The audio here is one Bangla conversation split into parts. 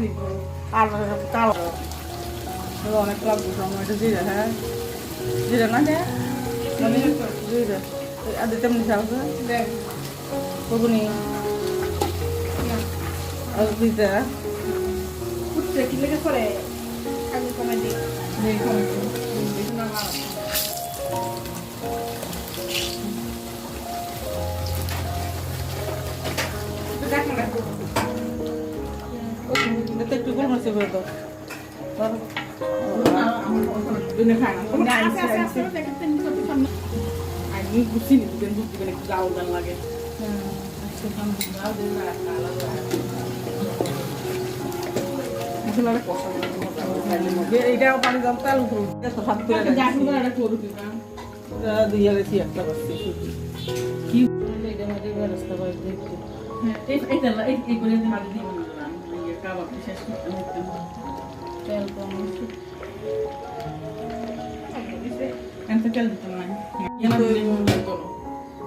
দিব আর কালো। অনেক লাগবে সময় এটা জিরে হ্যাঁ? জিরে না রে জিরে। আর তেমনি সাহস কবুনি। আর দিতে উঠছে কি লেগে করে আগে কমে দিই। কমে দেখো গাও গান লাগে। এইটাও পানি দাম তেল উপর সাত করে এটা করবি না একটা কি? এটা মধ্যে ব্যবস্থা করে দেখতে হ্যাঁ এই এই এই করে মাঝে দিব না এই কাবাব শেষ করতে হতে তেল কম আছে এনতে তেল দিতে নাই কেন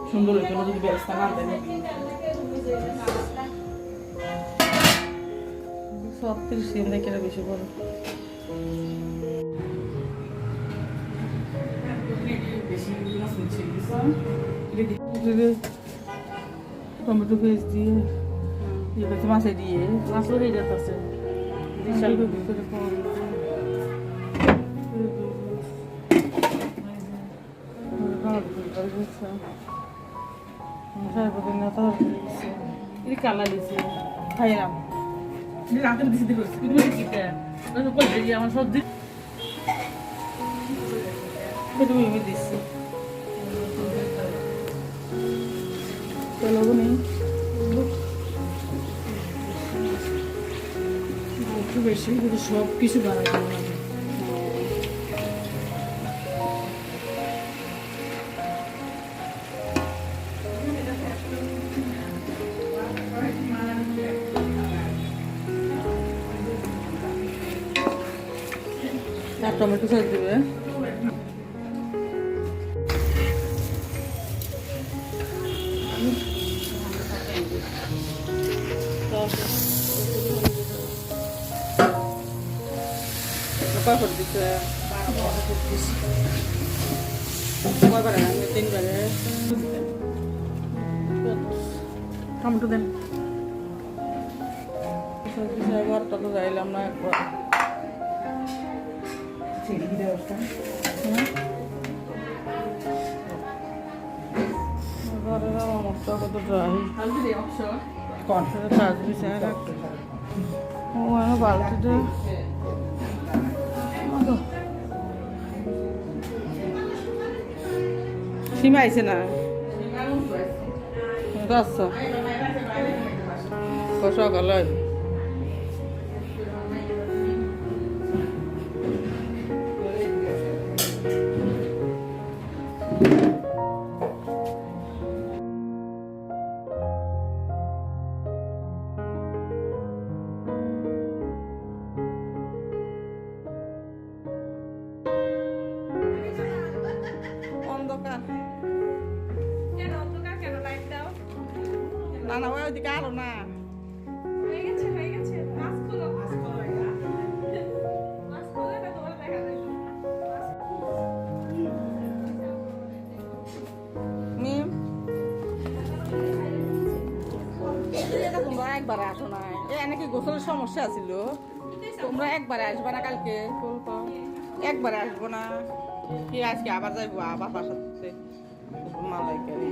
সুন্দর হইতো না যদি ব্যবস্থা না দেয় ছত্রিশ দিন দেখে বেশি বড় টমেটো পেঁয়াজ দিয়ে ইয়ে করতে মাছে দিয়ে মাছও হয়ে যাচ্ছে বিশাল ভিতরে এটা কালা দিছে খাইলাম রাতে দিছি তো দিই আমার সবজি দিচ্ছি চলো নেই বেশি কিন্তু সব কিছু হবে। আর টমেটো সস দিবে। কয়বার দিছে কয়বার আমি তিনবারে টমেটো দেন ঘরটা তো যাইলাম না একবার কাজ দিছে ও বালতিটা সীমা আইছে না? আচ্ছা সকালে না না ওই ওইদিকে আলো না। হয়ে গেছে হয়ে গেছে। মাছ খোলো মাছ খোলো এটা মাছ খোলো এটা তোমার দেখা যায় মিম এটা তোমরা একবার আসো না এ নাকি গোসলের সমস্যা ছিল তোমরা একবারে আসবে না কালকে? একবারে আসব না। কি আজকে আবার যাইবো? আবার বাসাতে। মালাইকারি।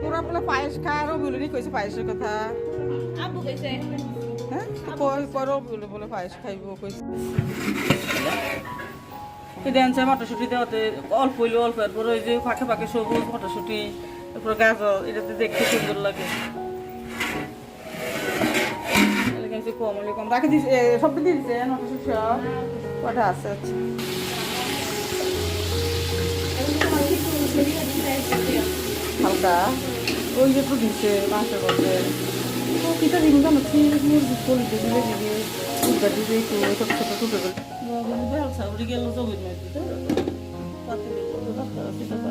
পুরা বলে পায়েস খা আর বলিনি কইছে পায়েসের কথা আব্বু কইছে হ্যাঁ? কই করো বলে বলে পায়েস খাইব, কইছে। ড্যান্সে মটরশুটি দেওয়াতে অল্প হইলে, অল্প এরপর ওই যে ফাঁকে ফাঁকে সবুজ তারপর গাজর, এটাতে দেখতে সুন্দর লাগে। কম হলে কম। সব কটা আছে? আচ্ছা। হালকা। কিটা করে বাবু ব্যবসা উঠে গেল তো বুঝ নাই তো পাতিলের মধ্যে রাখতে আছে সেটা